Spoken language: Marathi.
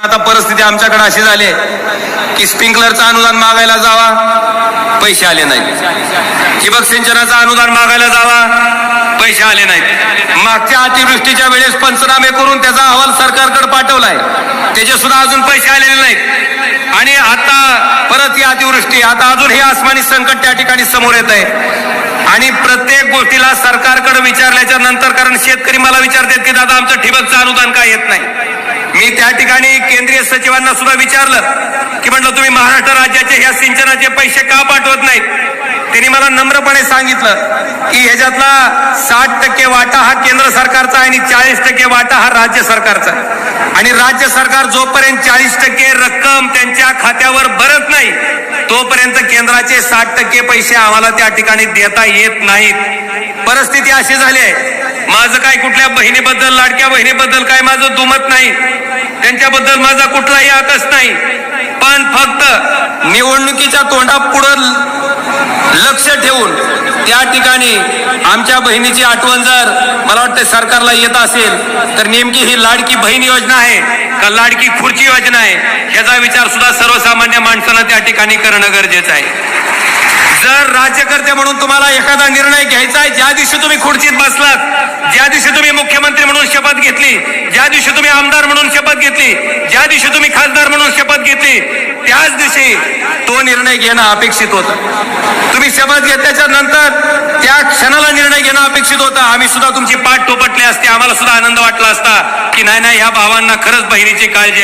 आता परिस्थिती आमच्याकडे अशी झाली आहे की स्प्रिंकलरचं अनुदान मागायला जावा पैसे आले नाहीत. ठिबक सिंचनाचं अनुदान मागायला जावा पैसे आले नाहीत. मागच्या अतिवृष्टीच्या वेळेस पंचनामे करून त्याचा अहवाल सरकारकडे पाठवलाय. त्याचे सुद्धा अजून पैसे आलेले नाहीत. आणि आता परत ही अतिवृष्टी आता अजून हे आसमानी संकट त्या ठिकाणी समोर येत आहे. आणि प्रत्येक गोष्टीला सरकारकडे विचारल्याच्या नंतर कारण शेतकरी मला विचारतात की दादा आमचं ठिबकचं अनुदान का येत नाही? मी त्या ठिकाणी केंद्रीय सचिवांना सुद्धा विचारलं की म्हटलं तुम्ही महाराष्ट्र राज्याचे ह्या सिंचनाचे पैसे का पाठवत नाहीत? त्यांनी मला नम्रपणे सांगितलं की ह्याच्यातला साठ टक्के वाटा हा केंद्र सरकारचा आणि चाळीस टक्के वाटा हा राज्य सरकारचा आणि राज्य सरकार जोपर्यंत चाळीस टक्के रक्कम त्यांच्या खात्यावर भरत नाही तोपर्यंत केंद्राचे साठ टक्के पैसे आम्हाला त्या ठिकाणी देता येत नाहीत. परिस्थिती अशी झाली आहे. माझं काय कुठल्या बहिणीबद्दल लाडक्या बहिणीबद्दल काय माझं दुमत नाही. त्यांच्याबद्दल माझा कुठलाही आकस नाही. पण फक्त निवडणुकीच्या तोंडापुढं लक्ष ठेवून त्या ठिकाणी आमच्या बहिणीची आठवण जर मला वाटतं सरकारला येत असेल तर नेमकी ही लाडकी बहीण योजना आहे का लाडकी खुर्ची योजना आहे? याचा विचार सुद्धा सर्वसामान्य माणसानं त्या ठिकाणी करणं गरजेचं आहे. जर राज्यकर्ते म्हणून तुम्हाला एखादा निर्णय घ्यायचा आहे ज्या दिवशी तुम्ही खुर्चीत बसलात ज्या दिवशी तुम्ही मुख्यमंत्री म्हणून शपथ घेतली ज्या दिवशी तुम्ही आमदार म्हणून शपथ घेतली ज्या दिवशी तुम्ही खासदार म्हणून शपथ घेतली त्याच दिवशी तो निर्णय घेणं अपेक्षित होता. तुम्ही शपथ घेतल्याच्या नंतर त्या क्षणाला निर्णय घेणं अपेक्षित होता. आम्ही सुद्धा तुमची पाठ टोपटली असते. आम्हाला सुद्धा आनंद वाटला असता की नाही नाही ह्या भावांना खरंच बहिणीची काळजी